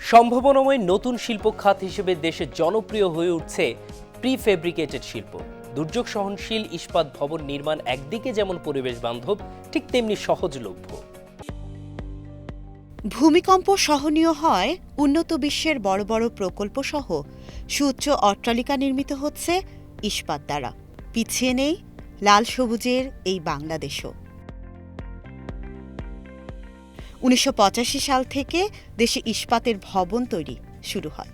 সম্ভাবনাময় নতুন শিল্প খাত হিসেবে দেশে জনপ্রিয় হয়ে উঠছে প্রিফেব্রিকেটেড শিল্প। দুর্যোগ সহনশীল ইস্পাত ভবন নির্মাণ একদিকে যেমন পরিবেশ বান্ধব, ঠিক তেমনি সহজলভ্য। ভূমিকম্প সহনীয় হয়, উন্নত বিশ্বের বড় বড় প্রকল্প সহ। সুউচ্চ অট্টালিকা নির্মিত হচ্ছে ইস্পাত দ্বারা। পিছিয়ে নেই লাল সবুজের এই বাংলাদেশও। উনিশশো পঁচাশি সাল থেকে দেশে ইস্পাতের ভবন তৈরি শুরু হয়।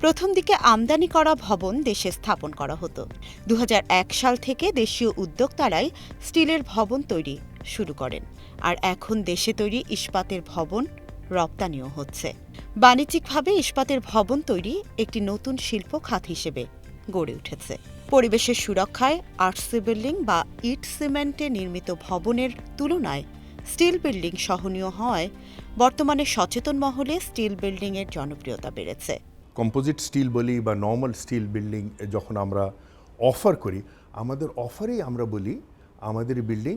প্রথম দিকে আমদানি করা ভবন দেশে স্থাপন করা হতো। দু হাজার এক সাল থেকে দেশীয় উদ্যোক্তারাই স্টিলের ভবন তৈরি শুরু করেন আর এখন দেশে তৈরি ইস্পাতের ভবন রপ্তানিও হচ্ছে। বাণিজ্যিকভাবে ইস্পাতের ভবন তৈরি একটি নতুন শিল্প খাত হিসেবে গড়ে উঠেছে। পরিবেশের সুরক্ষায় আর্টসি বিল্ডিং বা ইট সিমেন্টে নির্মিত ভবনের তুলনায় স্টিল বিল্ডিং সহনীয় হওয়ায় বর্তমানে সচেতন মহলে স্টিল বিল্ডিংয়ের জনপ্রিয়তা বেড়েছে। কম্পোজিট স্টিল বলি বা নর্মাল স্টিল বিল্ডিং যখন আমরা অফার করি, আমাদের অফারেই আমরা বলি আমাদের building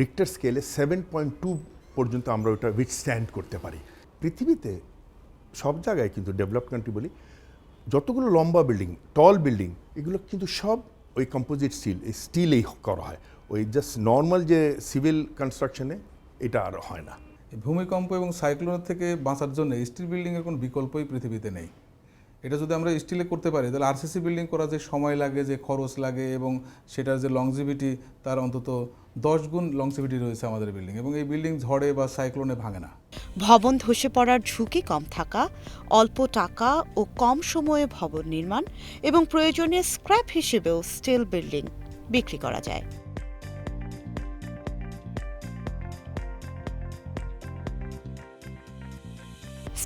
Richter scale seven point two পর্যন্ত আমরা ওটা উইথ স্ট্যান্ড করতে পারি। পৃথিবীতে সব জায়গায় কিন্তু ডেভেলপ কান্ট্রি বলি, যতগুলো লম্বা বিল্ডিং টল বিল্ডিং এগুলো কিন্তু সব ওই কম্পোজিট স্টিল এই স্টিলেই করা হয়। ওই জাস্ট নর্মাল যে সিভিল কনস্ট্রাকশনে এটা আর হয় না। ভূমিকম্প এবং সাইক্লোনের থেকে বাঁচার জন্য স্টিল বিল্ডিংয়ের কোনো বিকল্পই পৃথিবীতে নেই। এটা যদি আমরা স্টিলে করতে পারি তাহলে আরসিসি বিল্ডিং করা যে সময় লাগে যে খরচ লাগে এবং সেটার যে লংজিভিটি তার অন্তত দশ গুণ লংজিভিটি রয়েছে আমাদের বিল্ডিং এবং এই বিল্ডিং ঝড়ে বা সাইক্লোনে ভাঙে না। ভবন ধসে পড়ার ঝুঁকি কম থাকা অল্প টাকা ও কম সময়ে ভবন নির্মাণ এবং প্রয়োজনে স্ক্র্যাপ হিসেবেও স্টিল বিল্ডিং বিক্রি করা যায়।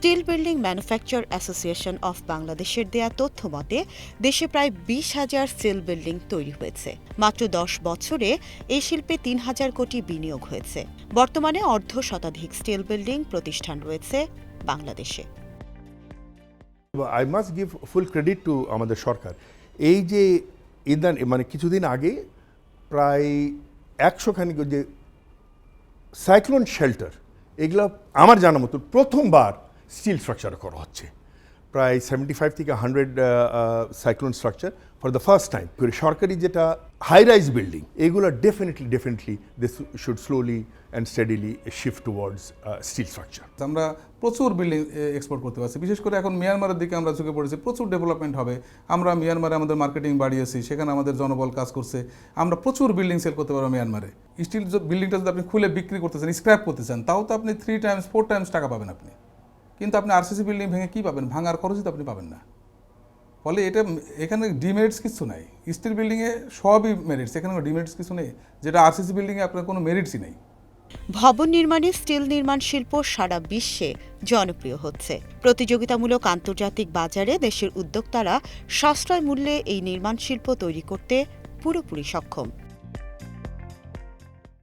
Steel building manufacture association of বাংলাদেশের দেয়া তথ্য মতে, দেশে প্রায় বিশ হাজার স্টিল বিল্ডিং তৈরি হয়েছে। মাত্র দশ বছরে এই শিল্পে তিন হাজার কোটি বিনিয়োগ হয়েছে। বর্তমানে অর্ধ শতাধিক স্টিল বিল্ডিং প্রতিষ্ঠান রয়েছে বাংলাদেশে। I must give full credit to আমাদের সরকার। এই যে ইদান মানে কিছুদিন আগে প্রায় একশো খানিক যে সাইক্লোন শেল্টার এগুলো আমার জানা মতো প্রথমবার স্টিল স্ট্রাকচার করা হচ্ছে। প্রায় সেভেন্টি ফাইভ থেকে hundred cyclone structure for the first time সরকারি যেটা হাই রাইজ বিল্ডিং এগুলো definitely definitely this should slowly and steadily shift towards steel structure আমরা প্রচুর বিল্ডিং এক্সপোর্ট করতে পারছি। বিশেষ করে এখন মিয়ানমারের দিকে আমরা ঝুঁকে পড়েছি। প্রচুর ডেভেলপমেন্ট হবে। আমরা মিয়ানমারে আমাদের মার্কেটিং বাড়িয়েছি। সেখানে আমাদের জনবল কাজ করছে। আমরা প্রচুর বিল্ডিং সেল করতে পারব মিয়ানমারে। স্টিল বিল্ডিংটা যদি আপনি খুলে বিক্রি করতে চান স্ক্র্যাপ করতে চান, তাও তো আপনি থ্রি টাইমস ফোর টাইমস টাকা পাবেন আপনি। কিন্তু আপনি আরসিসি বিল্ডিং ভেঙে কী পাবেন? ভাঙার খরচই তো আপনি পাবেন না। ফলে এটা এখানে ডিমেরিটস কিছু নাই। স্টিল বিল্ডিংয়ে সবই মেরিটস এখানে কোনো ডিমেরিটস কিছু নেই। যেটা আরসিসি বিল্ডিংয়ে আপনার কোনো মেরিটসই নেই। ভবন নির্মাণে স্টিল নির্মাণ শিল্প সারা বিশ্বে জনপ্রিয় হচ্ছে। প্রতিযোগিতামূলক আন্তর্জাতিক বাজারে দেশের উদ্যোক্তারা সাশ্রয় মূল্যে এই নির্মাণ শিল্প তৈরি করতে পুরোপুরি সক্ষম।